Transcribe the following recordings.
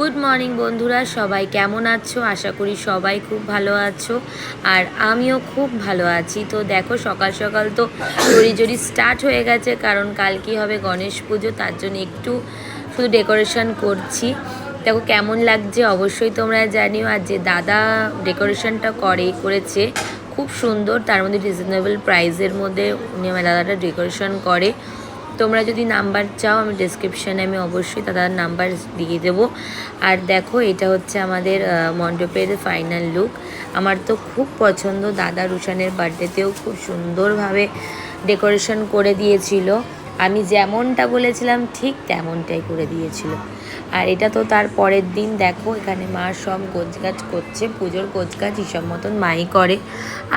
Good morning বন্ধুরা, সবাই কেমন আছো? আশা করি সবাই খুব ভালো আছো আর আমিও খুব ভালো আছি। তো দেখো, সকাল সকাল তো জড়ি জড়ি স্টার্ট হয়ে গেছে, কারণ কালকে হবে গণেশ পুজো, তার জন্য একটু শুধু ডেকোরেশন করছি। দেখো, কেমন লাগছে অবশ্যই তোমরা জানিও। আর যে দাদা ডেকোরেশনটা করে, করেছে, খুব সুন্দর। তার মধ্যে রিজনেবল প্রাইসের মধ্যে দাদাটা ডেকোরেশন করে। তোমরা যদি নাম্বার চাও, আমি ডিসক্রিপশানে আমি অবশ্যই দাদার নাম্বার দিয়ে দেবো। আর দেখো, এটা হচ্ছে আমাদের মণ্ডপের ফাইনাল লুক আমার তো খুব পছন্দ। দাদা রুশানের বার্থডেতেও খুব সুন্দরভাবে ডেকোরেশন করে দিয়েছিল। আমি যেমনটা বলেছিলাম, ঠিক তেমনটাই করে দিয়েছিল। আর এটা তো তার পরের দিন। দেখো, এখানে মা সব গোছগাছ করছে। পুজোর গোছগাছ হিসাব মতন মাই করে।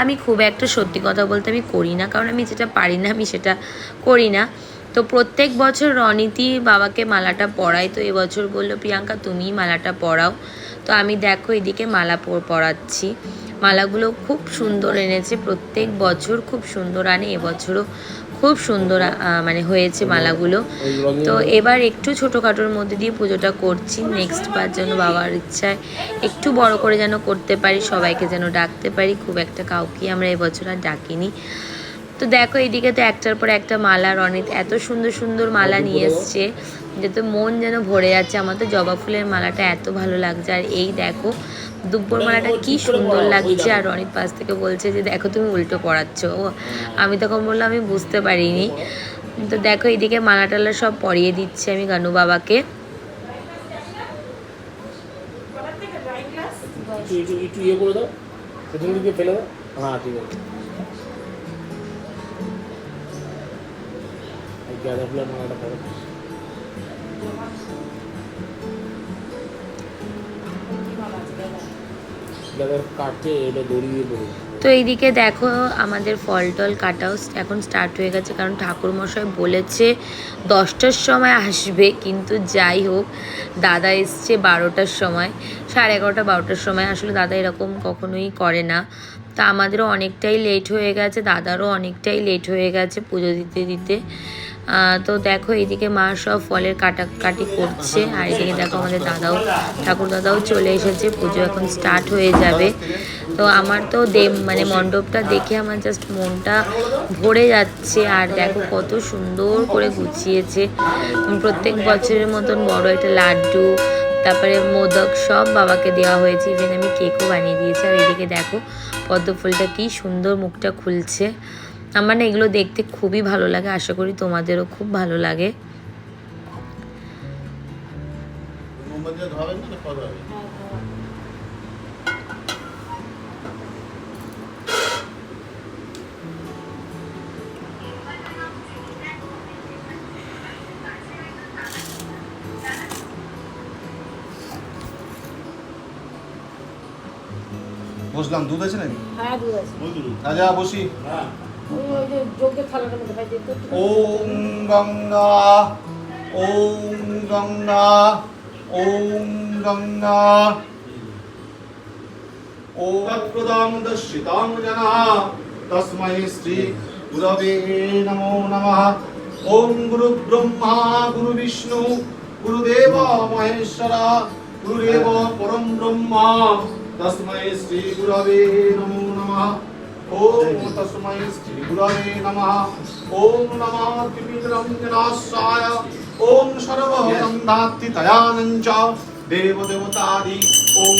আমি খুব একটা সত্যি কথা বলতে আমি করি না। কারণ আমি যেটা পারি না, আমি সেটা করি না। তো প্রত্যেক বছর রনিতি বাবাকে মালাটা পরাই তো এবছর বলল, প্রিয়াঙ্কা, তুমিই মালাটা পরাও। তো আমি দেখো এদিকে মালা পর- পরাচ্ছি। মালাগুলো খুব সুন্দর এনেছে, প্রত্যেক বছর খুব সুন্দর আনে, এবছরও খুব সুন্দর মানে হয়েছে মালাগুলো। তো এবার একটু ছোটোখাটোর মধ্যে দিয়ে পুজোটা করছি নেক্সট বার যেন বাবার ইচ্ছায় একটু বড় করে যেন করতে পারি, সবাইকে যেন ডাকতে পারি, খুব একটা কাউকে আমরা এবছর আর ডাকিনি। তো দেখো এইদিকে তো একটার পর একটা মালা রনিত এত সুন্দর সুন্দর মালা নিয়ে এসছে। যে তো মন যেন ভরে যাচ্ছে। আমার তো জবা ফুলের মালাটা এত ভালো লাগছে। আর এই দেখো দুব্বর মালাটা কি সুন্দর লাগছে। আর রনিত পাশ থেকে বলছে যে দেখো তুমি উল্টো পড়াচ্ছ ও আমি তখন বললাম আমি বুঝতে পারিনি। তো দেখো এইদিকে মালা টালা সব পরিয়ে দিচ্ছে আমি গানু বাবাকে। একটু ইয়ে করে দাও। ফেলে দাও। হ্যাঁ ঠিক আছে। তো এইদিকে দেখো আমাদের ফল টল কাটাও এখন স্টার্ট হয়ে গেছে, কারণ ঠাকুরমশাই বলেছে দশটার সময় আসবে, কিন্তু যাই হোক, দাদা এসছে বারোটার সময়, সাড়ে এগারোটা, বারোটার সময়। আসলে দাদা এরকম কখনোই করে না। তা আমাদেরও অনেকটাই লেট হয়ে গেছে, দাদারও অনেকটাই লেট হয়ে গেছে পুজো দিতে দিতে। তো দেখো, এইদিকে মা সব ফলের কাটাকাটি করছে, আর এদিকে দেখো আমাদের দাদাও, ঠাকুর দাদাও চলে এসেছে, পুজো এখন স্টার্ট হয়ে যাবে। তো আমার তো দে মানে মণ্ডপটা দেখে আমার জাস্ট মনটা ভরে যাচ্ছে, আর দেখো কত সুন্দর করে গুছিয়েছে। প্রত্যেক বছরের মতন বড় একটা লাড্ডু, তারপরে মোদক সব বাবাকে দেওয়া হয়েছে ইভেন আমি কেকও বানিয়ে দিয়েছি, আর এদিকে দেখো পদ্ম ফুলটা কি সুন্দর মুখটা খুলছে। আমার না এগুলো দেখতে খুবই ভালো লাগে আশা করি তোমাদেরও খুব ভালো লাগে। বসলাম দুধ আছে নাকি? হ্যাঁ দুধ আছে। বুঝলি রাজা বসি। হ্যাঁ। ওম গঙ্গা ওম গঙ্গা ওম গঙ্গা ওম তৎপ্রদাম দর্শিতাং জনা তস্मै শ্রী গুরবে নমো নমঃ ওম গুরু ব্রহ্মা গুরু বিষ্ণু গুরুদেব মহেশ্বর গুরুদেব পরম ব্রহ্মা তস্मै শ্রী গুরবে নমো নমঃ ওম তস্मै শ্রী গুরবে নমঃ ওম নমঃ ত্রিবিক্রমজনাশায় ওম সর্বগন্ধাত্তিতয়ানঞ্চ দেবদেবতাদি ওম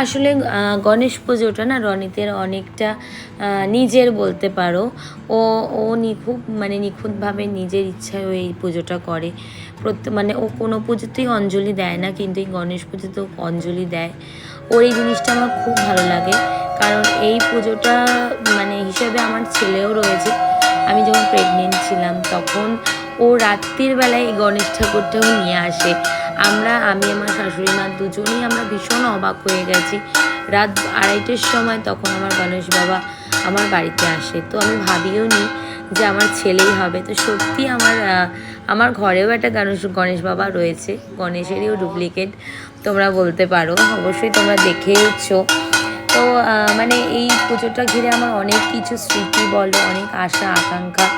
আসলে গণেশ পুজোটা না রনিতের অনেকটা নিজের বলতে পারো। ও ও নিখুঁত মানে নিখুঁতভাবে নিজের ইচ্ছায় ও এই পুজোটা করে। প্রত্যেক মানে ও কোনো পুজোতেই অঞ্জলি দেয় না, কিন্তু এই গণেশ পুজোতে ও অঞ্জলি দেয়। ওর এই জিনিসটা আমার খুব ভালো লাগে। কারণ এই পুজোটা মানে হিসেবে আমার ছেলেও রয়েছে। আমি যখন প্রেগনেন্ট ছিলাম, তখন ও রাত্রির বেলায় এই গণেশ ঠাকুরটাও নিয়ে আসে। আমরা, আমি, আমার শাশুড়ি মা দুজনেই আমরা ভীষণ অবাক হয়ে গেছি। রাত আড়াইটের সময় তখন আমার গণেশ বাবা আমার বাড়িতে আসে। তো আমি ভাবিও নি যে আমার ছেলেই হবে। তো সত্যি আমার আমার ঘরেও একটা গণেশ গণেশ বাবা রয়েছে। গণেশেরইও ডুপ্লিকেট তোমরা বলতে পারো। অবশ্যই তোমরা দেখেওছো। তো মানে এই পুজোটা ঘিরে আমার অনেক কিছু স্মৃতি বলো, অনেক আশা, আকাঙ্ক্ষা।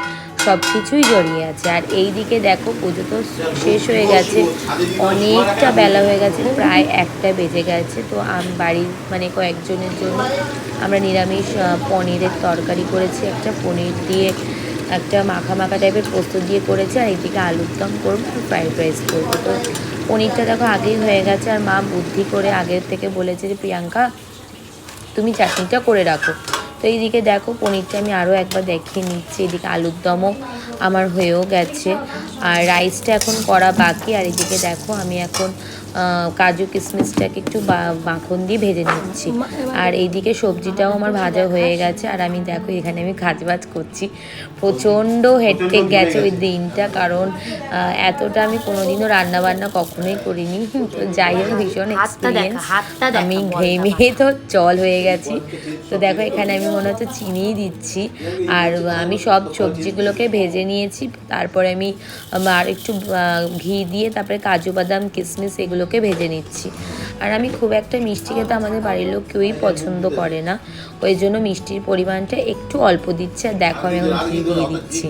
সব কিছুই জড়িয়ে আছে। আর এই দিকে দেখো পুজো তো শেষ হয়ে গেছে। অনেকটা বেলা হয়ে গেছে, প্রায় একটা বেজে গেছে। তো আমি বাড়ির মানে কয়েকজনের জন্য আমরা নিরামিষ পনিরের তরকারি করেছি, একটা পনির দিয়ে, একটা মাখা মাখা টাইপের পোস্ত দিয়ে করেছি, আর এইদিকে আলুর দম করব আর ফ্রাইড রাইস করব। তো পনিরটা দেখো আগেই হয়ে গেছে, আর মা বুদ্ধি করে আগের থেকে বলেছে যে, প্রিয়াঙ্কা, তুমি চাটনিটা করে রাখো। তো এইদিকে দেখো পনিরটা আমি আরও একবার দেখিয়ে নিচ্ছি। এদিকে আলুর দমও আমার হয়েও গেছে। আর রাইসটা এখন করা বাকি। আর এদিকে দেখো আমি এখন কাজু কিশমিশটাকে একটু বা- মাখন দিয়ে ভেজে নিচ্ছি। আর এইদিকে সবজিটাও আমার ভাজা হয়ে গেছে। আর আমি দেখো এখানে আমি কাজবাজ করছি। প্রচণ্ড হেডটেক গেছে ওই দিনটা কারণ এতটা আমি কোনোদিনও রান্না বান্না কখনোই করিনি। তো যাই হোক ভীষণ এক্সপিরিয়েন্স আমি ঘেমে তো জল হয়ে গেছি। তো দেখো এখানে আমি মনে হচ্ছে চিনিই দিচ্ছি। আর আমি সব সবজিগুলোকে ভেজে নিয়েছি। তারপরে আমি আর একটু ঘি দিয়ে তারপরে কাজু বাদাম কিশমিশ এগুলোকে ভেজে নিচ্ছি। আর আমি খুব একটা মিষ্টি খেতে আমাদের বাড়ির লোক কেউই পছন্দ করে না। ওই জন্য মিষ্টির পরিমাণটা একটু অল্প দিচ্ছে আর দেখো আমি এখন দিয়ে দিচ্ছি।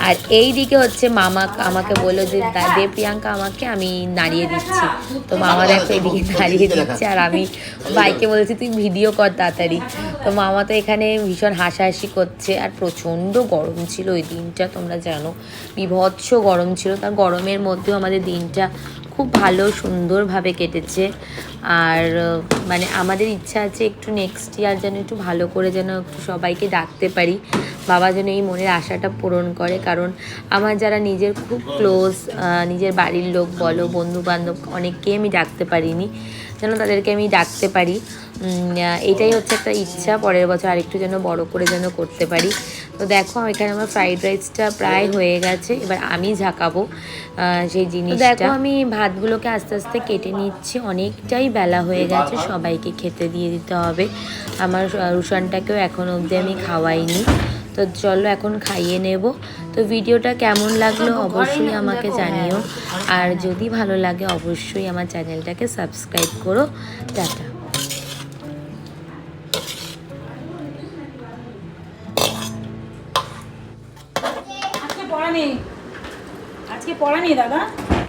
আর এই দিকে হচ্ছে মামা আমাকে বলল যে দা- প্রিয়াঙ্কা আমাকে, আমি নাড়িয়ে দিচ্ছি। তো মামা দেখো এদিকে নাড়িয়ে দিচ্ছে, আর আমি বাইকে বলেছি, তুই ভিডিও কর তাড়াতাড়ি। তো মামা তো এখানে ভীষণ হাসাহাসি করছে, আর প্রচণ্ড গরম ছিল ওই দিনটা, তোমরা জানো। বিভৎস গরম ছিল, তার গরমের মধ্যেও আমাদের দিনটা খুব ভালো, সুন্দরভাবে কেটেছে। আর মানে আমাদের ইচ্ছা আছে একটু নেক্সট ইয়ার যেন একটু ভালো করে যেন একটু সবাইকে ডাকতে পারি। বাবা যেন এই মনের আশাটা পূরণ করে কারণ আমার যারা নিজের খুব ক্লোজ নিজের বাড়ির লোক বলো বন্ধু বান্ধব অনেককে আমি ডাকতে পারিনি যেন তাদেরকে আমি ডাকতে পারি। এটাই হচ্ছে একটা ইচ্ছা পরের বছর আরেকটু যেন বড় করে যেন করতে পারি। তো দেখো এখানে আমার ফ্রাইড রাইসটা প্রায় হয়ে গেছে এবার আমি ঝাঁকাবো সেই জিনিস দেখো আমি ভাতগুলোকে আস্তে আস্তে কেটে নিচ্ছি অনেকটাই বেলা হয়ে গেছে সবাইকে খেতে দিয়ে দিতে হবে। আমার রুশানটাকেও এখন অবধি আমি খাওয়াইনি। তো চলো এখন খাইয়ে নেব। তো ভিডিওটা কেমন লাগল অবশ্যই আমাকে জানিও। আর যদি ভালো লাগে অবশ্যই আমার চ্যানেলটাকে সাবস্ক্রাইব করো। টাটা। আজকে পড়া নেই। আজকে পড়া নেই দাদা।